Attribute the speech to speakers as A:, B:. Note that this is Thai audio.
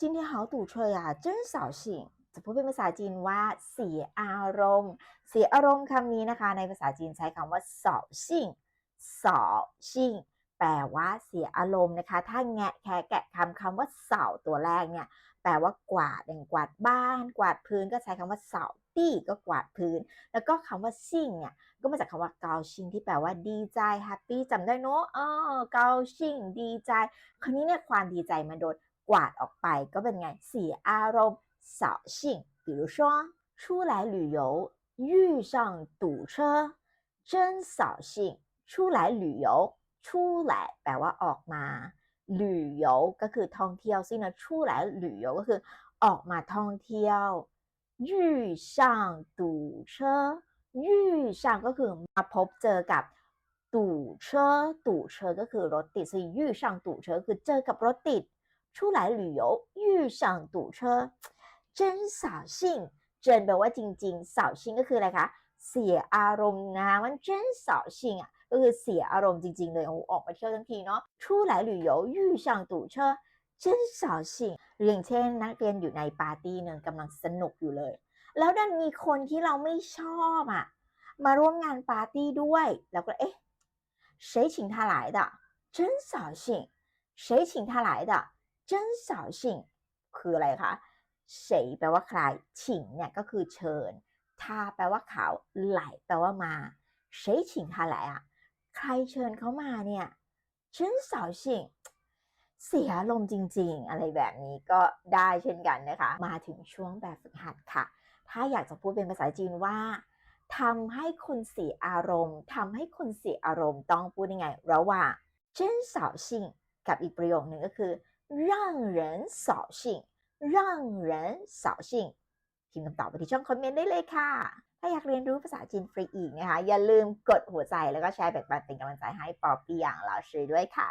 A: 今天好堵车呀真扫兴จะพูดเป็นภาษาจีนว่าเสียอารมณ์ เสียอารมณ์คำนี้นะคะ ในภาษาจีนใช้คำว่าเสาชิ่งเสาชิ่ง แปลว่าเสียอารมณ์นะคะ ถ้าแงะแค่แกะคำคำว่าเสาตัวแรกเนี่ย แปลว่ากวาดอย่างกวาดบ้าน กวาดพื้นก็ใช้คำว่าเสาตี้ก็กวาดพื้น แล้วก็คำว่าชิ่งเนี่ย ก็มาจากคำว่าเกาชิงที่แปลว่าดีใจแฮปปี้จำได้เนอะเออเกาชิงดีใจ คราวนี้เนี่ยความดีใจมันโดนกวาดออกไปก็เป็นไงเสียอารมณ์扫兴比如说出来旅游遇上堵车真扫兴出来旅游 出来แปลว่าออกมา旅游ก็คือท่องเที่ยวสินะ出来旅游ก็คือออกมาท่องเที่ยว遇上堵车遇上ก็คือมาพบเจอกับตู่เชอตู่เชอก็คือรถติด所以遇上堵车คือเจอกับรถติด出来旅游遇上堵车真扫兴เจนแปลว่าจริงๆเสาชิงก็คืออะไรคะ เสียอารมณ์นะมันเจนเสาชิงอ่ะ ก็คือเสียอารมณ์จริงๆเลยโอ้โหออกมาเที่ยวทั้งทีเนาะ出来旅游遇上堵车真扫兴อย่างเช่นนักเรียนอยู่ในปาร์ตี้หนึ่งกำลังสนุกอยู่เลย แล้วดันมีคนที่เราไม่ชอบอ่ะ มาร่วมงานปาร์ตี้ด้วย แล้วก็เอ๊ะ谁请他来的真扫兴谁请他来的真扫兴คืออะไรคะเฉยแปลว่าใครฉิงเนี่ยก็คือเชิญทาแปลว่าเขาไหลแปลว่ามา谁请他来อ่ะ ใครเชิญเขามาเนี่ยฉันสาวชิงเสียลมจริง ๆ อะไรแบบนี้ก็ได้เช่นกันนะคะ มาถึงช่วงแบบฝึกหัดค่ะ ถ้าอยากจะพูดเป็นภาษาจีนว่าทำให้คนเสียอารมณ์ทำให้คนเสียอารมณ์ต้องพูดยังไง ระหว่างเช่นสาวชิงกับอีกประโยคหนึ่งก็คือร่างเหรินสาวชิงร่างเหรินสาวชิงพิมพ์คำตอบไปที่ช่องคอมเมนต์ได้เลยค่ะ ถ้าอยากเรียนรู้ภาษาจีนฟรีอีกนะคะ อย่าลืมกดหัวใจแล้วก็แชร์แบ่งปันเป็นกำลังใจให้ปอปี้อย่างเราชื่อด้วยค่ะ